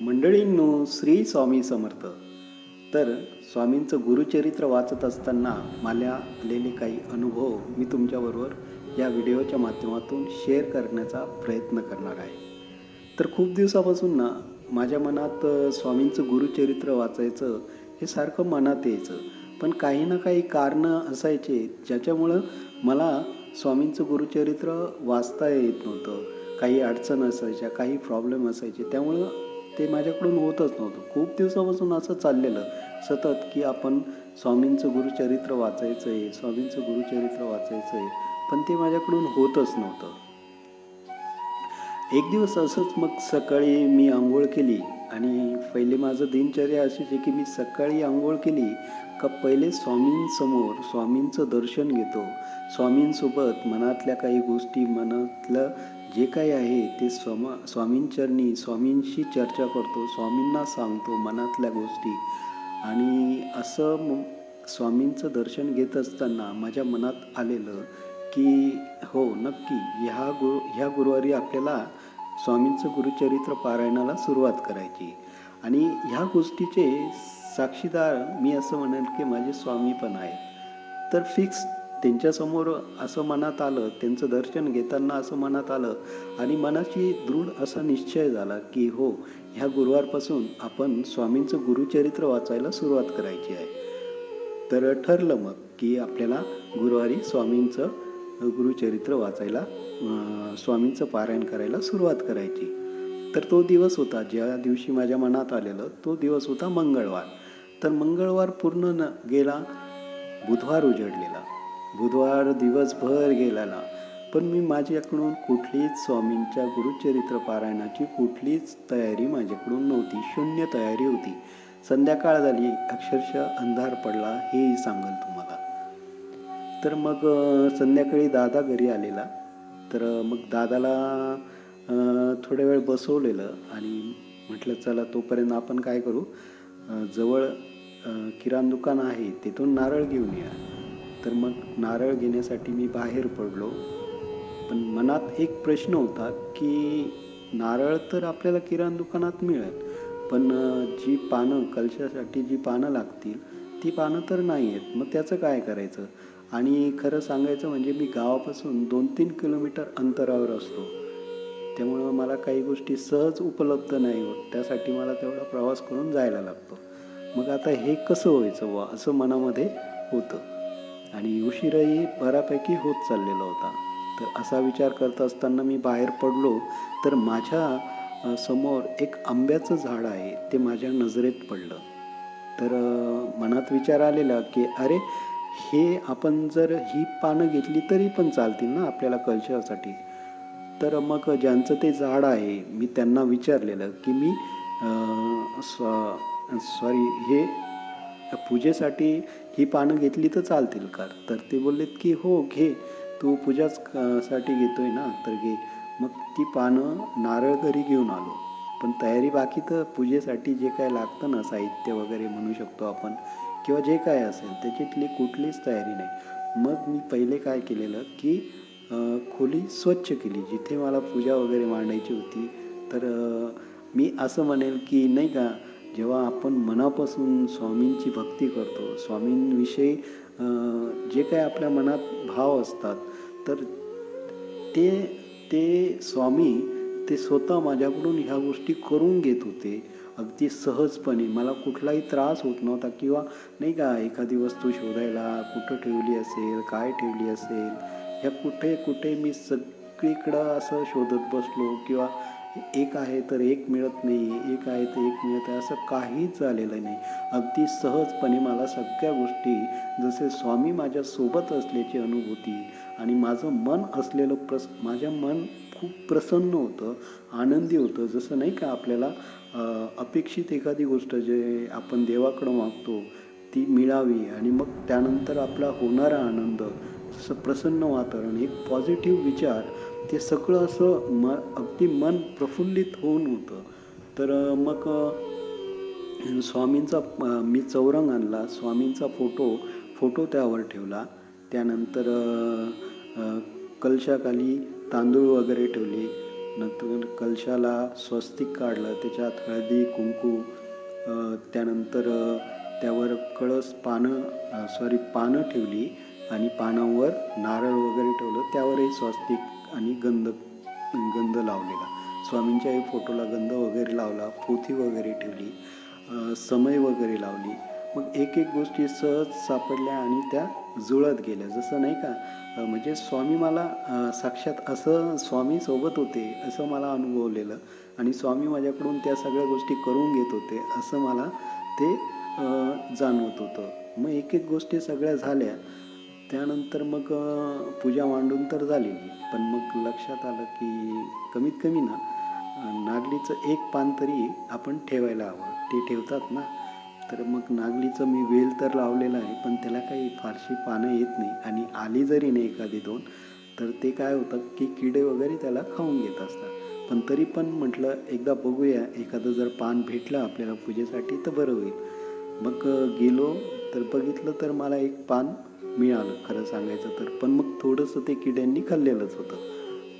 मंडळींनो श्री स्वामी समर्थ. तर स्वामींचं गुरुचरित्र वाचत असताना मला आलेले काही अनुभव मी तुमच्याबरोबर या व्हिडिओच्या माध्यमातून शेअर करण्याचा प्रयत्न करणार आहे. तर खूप दिवसापासून ना माझ्या मनात स्वामींचं गुरुचरित्र वाचायचं हे सारखं मनात यायचं. पण काही ना काही कारणं असायचे ज्याच्यामुळं मला स्वामींचं गुरुचरित्र वाचता येत नव्हतं. काही अडचण असायच्या काही प्रॉब्लेम असायचे. त्यामुळं ते माझ्याकडून होतच नव्हतं. खूप दिवसापासून असं चाललेलं सतत की आपण स्वामींचं गुरुचरित्र वाचायचं आहे स्वामींचं गुरुचरित्र वाचायचं आहे पण ते माझ्याकडून होतच नव्हतं. एक दिवस असंच मग सकाळी मी आंघोळ केली आणि पहिले माझं दिनचर्या अशीच आहे की मी सकाळी आंघोळ केली का पहिले स्वामींसमोर स्वामींचं दर्शन घेतो. स्वामींसोबत मनातल्या काही गोष्टी मनातलं जे काही आहे ते स्वामा स्वामींचरणी स्वामींशी चर्चा करतो स्वामींना सांगतो मनातल्या गोष्टी. आणि असं मग स्वामींचं दर्शन घेत असताना माझ्या मनात आलेलं की हो नक्की ह्या गुरु ह्या गुरुवारी आपल्याला स्वामींचं गुरुचरित्र पारायणाला सुरुवात करायची आणि ह्या गोष्टीचे साक्षीदार मी असं म्हणेल की माझे स्वामी पण आहेत. तर फिक्स त्यांच्यासमोर असं मनात आलं त्यांचं दर्शन घेताना असं मनात आलं आणि मनाची दृढ असा निश्चय झाला की हो ह्या गुरुवारपासून आपण स्वामींचं गुरुचरित्र वाचायला सुरुवात करायची आहे. तर ठरलं मग की आपल्याला गुरुवारी स्वामींचं गुरुचरित्र वाचायला स्वामींचं पारायण करायला सुरुवात करायची. तर तो दिवस होता ज्या दिवशी माझ्या मनात आलेलं तो दिवस होता मंगळवार. तर मंगळवार पूर्ण न गेला बुधवार उजडलेला. बुधवार दिवसभर गेलेला. पण मी माझ्याकडून कुठलीच स्वामींच्या गुरुचरित्र पारायणाची कुठलीच तयारी माझ्याकडून नव्हती. शून्य तयारी होती. संध्याकाळ झाली. अक्षरशः अंधार पडला हेही सांगेल तुम्हाला. तर मग संध्याकाळी दादा घरी आलेला. तर मग दादाला थोड्या वेळ बसवलेलं आणि म्हटलं चला तोपर्यंत आपण काय करू? जवळ किराण किराणा दुकान आहे. तिथून नारळ घेऊन या. तर मग नारळ घेण्यासाठी मी बाहेर पडलो. पण मनात एक प्रश्न होता की नारळ तर आपल्याला किराणा दुकानात मिळेल पण जी पानं कलशासाठी जी पानं लागतील ती पानं तर नाही आहेत मग त्याचं काय करायचं? आणि खरं सांगायचं म्हणजे मी गावापासून दोन तीन किलोमीटर अंतरावर असतो. त्यामुळं मला काही गोष्टी सहज उपलब्ध नाही होत. त्यासाठी मला तेवढा प्रवास करून जायला लागतो. मग आता हे कसं व्हायचं वा असं मनामध्ये होतं. आणि उशीरही बऱ्यापैकी होत चाललेला होता. तर असा विचार करत असताना मी बाहेर पडलो तर माझ्यासमोर एक आंब्याचं झाड आहे ते माझ्या नजरेत पडलं. तर मनात विचार आलेला की अरे हे आपण जर ही पानं घेतली तरी पण चालतील ना आपल्याला कल्चरसाठी? तर मग ज्यांचं ते झाड आहे मी त्यांना विचारलेलं की मी सॉरी हे पूजेसाठी ही पानं घेतली तर चालतील का? तर ते बोललेत की हो घे. तू पूजाच साठी साठी घेतोय ना? तर घे. मग ती पानं नारळ घरी घेऊन आलो. पण तयारी बाकी तर पूजेसाठी जे काय लागतं ना साहित्य वगैरे म्हणू शकतो आपण किंवा जे काय असेल त्याच्यातली कुठलीच तयारी नाही. मग मी पहिले काय केलेलं की खोली स्वच्छ केली. जिथे मला पूजा वगैरे मांडायची होती तर मी असं म्हणेल की नाही का जेव्हा आपण मनापासून स्वामींची भक्ती करतो स्वामींविषयी जे काय आपल्या मनात भाव असतात तर ते ते स्वामी ते स्वतः माझ्याकडून ह्या गोष्टी करून घेत होते. अगदी सहजपणे. मला कुठलाही त्रास होत नव्हता किंवा नाही का एखादी वस्तू शोधायला कुठं ठेवली असेल काय ठेवली असेल ह्या कुठे कुठे मी सगळीकडं असं शोधत बसलो किंवा एक आहे तर एक मिळत नाही एक आहे तर एक मिळत आहे असं काहीच झालेलं नाही. अगदी सहजपणे मला सगळ्या गोष्टी जसे स्वामी माझ्यासोबत असल्याची अनुभूती आणि माझं मन असलेलं प्रस माझं मन खूप प्रसन्न होतं आनंदी होतं. जसं नाही का आपल्याला अपेक्षित एखादी गोष्ट जे आपण देवाकडं मागतो ती मिळावी आणि मग त्यानंतर आपला होणारा आनंद जसं प्रसन्न वातावरण एक पॉझिटिव्ह विचार ते सगळं असं म अगदी मन प्रफुल्लित होऊन होतं. तर मग स्वामींचा मी चौरंग आणला. स्वामींचा फोटो फोटो त्यावर ठेवला. त्यानंतर कलशाखाली तांदूळ वगैरे ठेवले. नंतर कलशाला स्वस्तिक काढलं. त्याच्यात हळदी कुंकू त्यानंतर त्यावर कळस पानं सॉरी पानं ठेवली. आणि पानांवर नारळ वगैरे ठेवलं. त्यावरही स्वस्तिक आणि गंध गंध लावलेला. स्वामींच्याही फोटोला गंध वगैरे लावला पोथी वगैरे ठेवली समय वगैरे लावली. मग एक एक गोष्टी सहज सापडल्या आणि त्या जुळत गेल्या. जसं नाही का म्हणजे स्वामी मला साक्षात असं स्वामी सोबत होते असं मला अनुभवलेलं आणि स्वामी माझ्याकडून त्या सगळ्या गोष्टी करून घेत होते असं मला ते जाणवत होतं. मग एक एक गोष्टी सगळ्या झाल्या. त्यानंतर मग पूजा मांडून तर झालेली पण मग लक्षात आलं की कमीत कमी ना नागलीचं एक पान तरी आपण ठेवायला हवं. ते ठेवतात ना. तर मग नागलीचं मी वेल तर लावलेलं आहे पण त्याला काही फारशी पानं येत नाही. आणि आली जरी नाही एखादी दोन तर ते काय होतं की किडे वगैरे त्याला खाऊन घेत असतात. पण तरी पण म्हटलं एकदा बघूया एखादं जर पान भेटलं आपल्याला पूजेसाठी तर बरं होईल. मग गेलो तर बघितलं तर मला एक पान मिळालं खरं सांगायचं तर. पण मग थोडंसं ते किड्यांनी खाल्लेलंच होतं.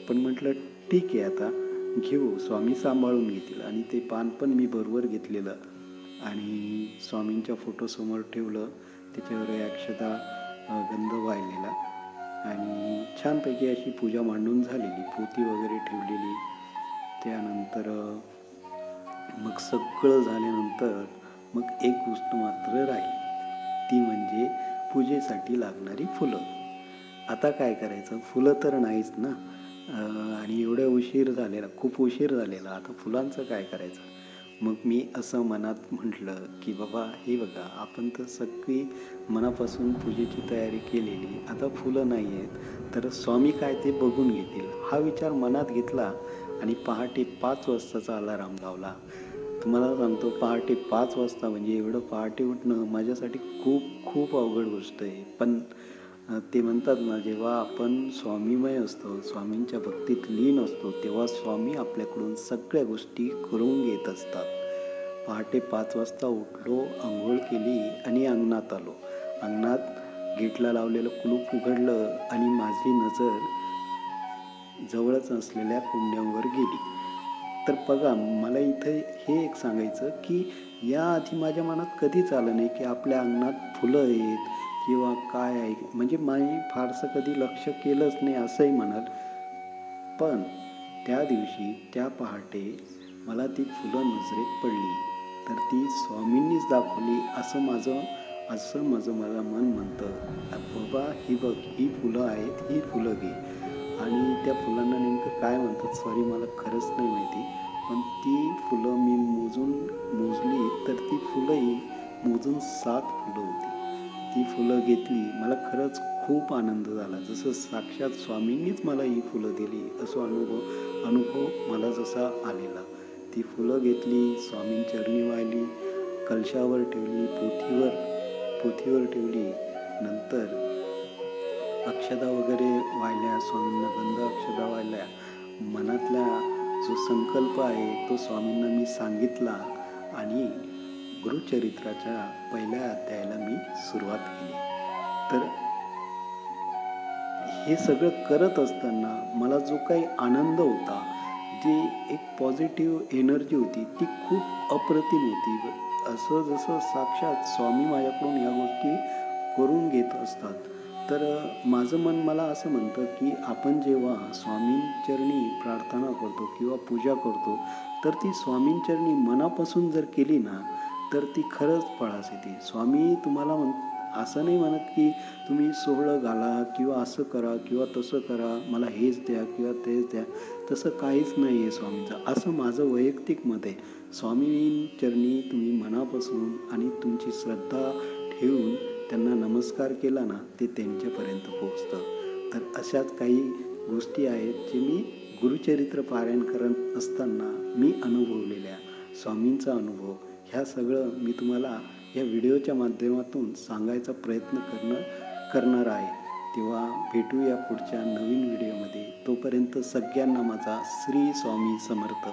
पण म्हटलं ठीक आहे आता घेऊ स्वामी सांभाळून घेतील. आणि ते पान पण मी बरोबर घेतलेलं. आणि स्वामींच्या फोटोसमोर ठेवलं. त्याच्यावर अक्षता गंध वाहिलेला. आणि छानपैकी अशी पूजा मांडून झालेली. पोती वगैरे ठेवलेली. त्यानंतर मग सगळं झाल्यानंतर मग एक गोष्ट मात्र राहील. ती म्हणजे पूजेसाठी लागणारी फुलं. आता काय करायचं? फुलं तर नाहीच ना. आणि एवढ्या उशीर झालेला खूप उशीर झालेला. आता फुलांचं काय करायचं? मग मी असं मनात म्हटलं की बाबा हे बघा आपण तर सगळी मनापासून पूजेची तयारी केलेली. आता फुलं नाही आहेत. तर स्वामी काय ते बघून घेतील. हा विचार मनात घेतला आणि पहाटे पाच वाजताचा अलाराम लावला. तुम्हाला सांगतो पहाटे पाच वाजता म्हणजे एवढं पहाटे उठणं माझ्यासाठी खूप खूप अवघड गोष्ट आहे. पण ते म्हणतात ना जेव्हा आपण स्वामीमय असतो स्वामींच्या भक्तीत लीन असतो तेव्हा स्वामी आपल्याकडून सगळ्या गोष्टी करून घेत असतात. पहाटे पाच वाजता उठलो आंघोळ केली आणि अंगणात आलो. अंगणात गेटला लावलेलं कुलूप उघडलं आणि माझी नजर जवळच असलेल्या कुंड्यांवर गेली. तर बघा मला इथं हे एक सांगायचं की याआधी माझ्या मनात कधीच आलं नाही की आपल्या अंगणात फुलं आहेत किंवा काय आहे. म्हणजे मी फारसं कधी लक्ष केलंच नाही असंही म्हणाल. पण त्या दिवशी त्या पहाटे मला ती फुलं नजरेत पडली. तर ती स्वामींनीच दाखवली असं माझं असं माझं मला मन म्हणतं. बाबा ही बघ ही फुलं आहेत ही फुलं घे. आणि त्या फुलांना नेमकं काय म्हणतात सॉरी मला खरंच नाही माहिती. पण ती फुलं मी मोजून मोजली तर ती फुलंही मोजून सात फुलं होती. ती फुलं घेतली मला खरंच खूप आनंद झाला. जसं साक्षात स्वामींनीच मला ही फुलं दिली असं अनुभव अनुभव मला जसा आलेला. ती फुलं घेतली स्वामींचरणी वाहिली कलशावर ठेवली पोथीवर पोथीवर ठेवली. नंतर अक्षदा वगैरे वाहिल्या स्वामींना गंध संकल्प आहे तो स्वामींना मी सांगितला आणि गुरुचरित्राच्या पहिल्या अध्यायाला मी सुरुवात केली. तर हे सगळं करत असताना मला जो काही आनंद होता जी एक पॉझिटिव्ह एनर्जी होती ती खूप अप्रतिम होती. असं जसं साक्षात स्वामी माझ्याकडून या गोष्टी करून घेत असतात तर माझं मन मला असं म्हणतं की आपण जेव्हा स्वामींचरणी प्रार्थना करतो किंवा पूजा करतो तर ती स्वामींचरणी मनापासून जर केली ना तर ती खरंच फळास येते. स्वामी तुम्हाला म्हण असं नाही म्हणत की तुम्ही सोहळं घाला किंवा असं करा किंवा तसं करा मला हेच द्या किंवा तेच द्या. तसं काहीच नाही आहे स्वामीचं. असं माझं वैयक्तिक मत आहे. स्वामींचरणी तुम्ही मनापासून आणि तुमची श्रद्धा ठेवून त्यांना नमस्कार केला ना ते त्यांच्यापर्यंत पोहोचतं. तर अशाच काही गोष्टी आहेत जे मी गुरुचरित्र पारायण करत असताना मी अनुभवलेल्या स्वामींचा अनुभव. ह्या सगळं मी तुम्हाला या व्हिडिओच्या माध्यमातून सांगायचा प्रयत्न करणं करणार आहे. तेव्हा भेटूया पुढच्या नवीन व्हिडिओमध्ये. तोपर्यंत सगळ्यांना माझा श्री स्वामी समर्थ.